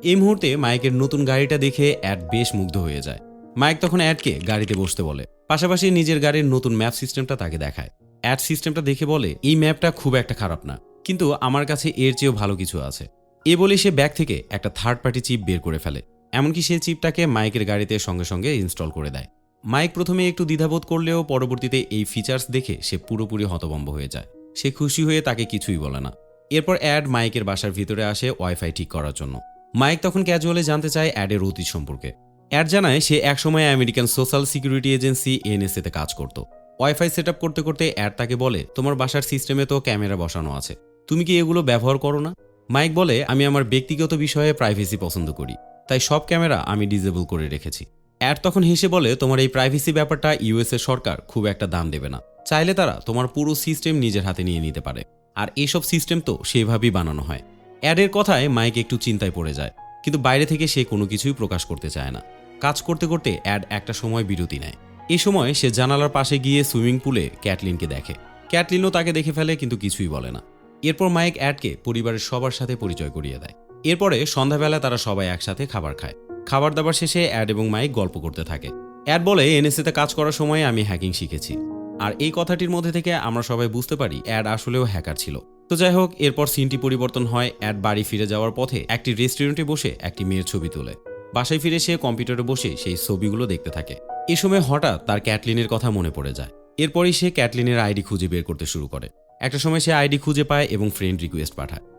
এই মুহূর্তে মাইকের নতুন গাড়িটা দেখে অ্যাড বেশ মুগ্ধ হয়ে যায়। মাইক তখন অ্যাডকে গাড়িতে বসতে বলে। পাশাপাশি নিজের গাড়ির নতুন ম্যাপ সিস্টেমটা তাকে দেখায়। অ্যাড সিস্টেমটা দেখে বলে, এই ম্যাপটা খুব একটা খারাপ না, কিন্তু আমার কাছে এর চেয়েও ভালো কিছু আছে। এ বলে সে ব্যাগ থেকে একটা থার্ড পার্টি চিপ বের করে ফেলে, এমনকি সে চিপটাকে মাইকের গাড়িতে সঙ্গে সঙ্গে ইনস্টল করে দেয়। মাইক প্রথমে একটু দ্বিধাবোধ করলেও পরবর্তীতে এই ফিচার্স দেখে সে পুরোপুরি হতভম্ব হয়ে যায়। সে খুশি হয়ে তাকে কিছুই বলে না। এরপর অ্যাড মাইকের বাসার ভিতরে আসে ওয়াইফাই ঠিক করার জন্য। মাইক তখন ক্যাজুয়ালি জানতে চায় অ্যাডের অতীত সম্পর্কে। অ্যাড জানায়, সে একসময় American social security agency NSA তে কাজ করত। ওয়াইফাই সেট করতে করতে অ্যাড তাকে বলে, তোমার বাসার সিস্টেমে তো ক্যামেরা বসানো আছে। তুমি কি এগুলো ব্যবহার করো না? মাইক বলে, আমি আমার ব্যক্তিগত বিষয়ে প্রাইভেসি পছন্দ করি। তাই সব ক্যামেরা আমি ডিজেবল করে রেখেছি। অ্যাড তখন হেসে বলে, তোমার এই প্রাইভেসি ব্যাপারটা ইউএসএ সরকার খুব একটা দাম দেবে না। চাইলে তারা তোমার পুরো সিস্টেম নিজের হাতে নিয়ে নিতে পারে। আর এসব সিস্টেম তো সেভাবেই বানানো হয়। অ্যাডের কথায় মাইক একটু চিন্তায় পড়ে যায়, কিন্তু বাইরে থেকে সে কোনো কিছুই প্রকাশ করতে চায় না। কাজ করতে করতে অ্যাড একটা সময় বিরতি নেয়। এ সময় সে জানালার পাশে গিয়ে সুইমিং পুলে ক্যাটলিনকে দেখে। ক্যাটলিনও তাকে দেখে ফেলে, কিন্তু কিছুই বলে না। এরপর মাইক অ্যাডকে পরিবারের সবার সাথে পরিচয় করিয়ে দেয়। এরপরে সন্ধ্যাবেলা তারা সবাই একসাথে খাবার খায়। খাবার দাবার শেষে অ্যাড এবং মাইক গল্প করতে থাকে। অ্যাড বলে এনএসএতে কাজ করার সময় আমি হ্যাকিং শিখেছি। আর এই কথাটির মধ্যে থেকে আমরা সবাই বুঝতে পারি, অ্যাড আসলেও হ্যাকার ছিল। তো যাই হোক, এরপর সিনটি পরিবর্তন হয় অ্যাড বাড়ি ফিরে যাওয়ার পথে। একটি রেস্টুরেন্টে বসে একটি মেয়ের ছবি তোলে। বাসায় ফিরে সে কম্পিউটারে বসে সেই ছবিগুলো দেখতে থাকে। এ সময় হঠাৎ তার ক্যাটলিনের কথা মনে পড়ে যায়। এরপরই সে ক্যাটলিনের আইডি খুঁজে বের করতে শুরু করে। একটা সময় সে আইডি খুঁজে পায় এবং ফ্রেন্ড রিকোয়েস্ট পাঠায়।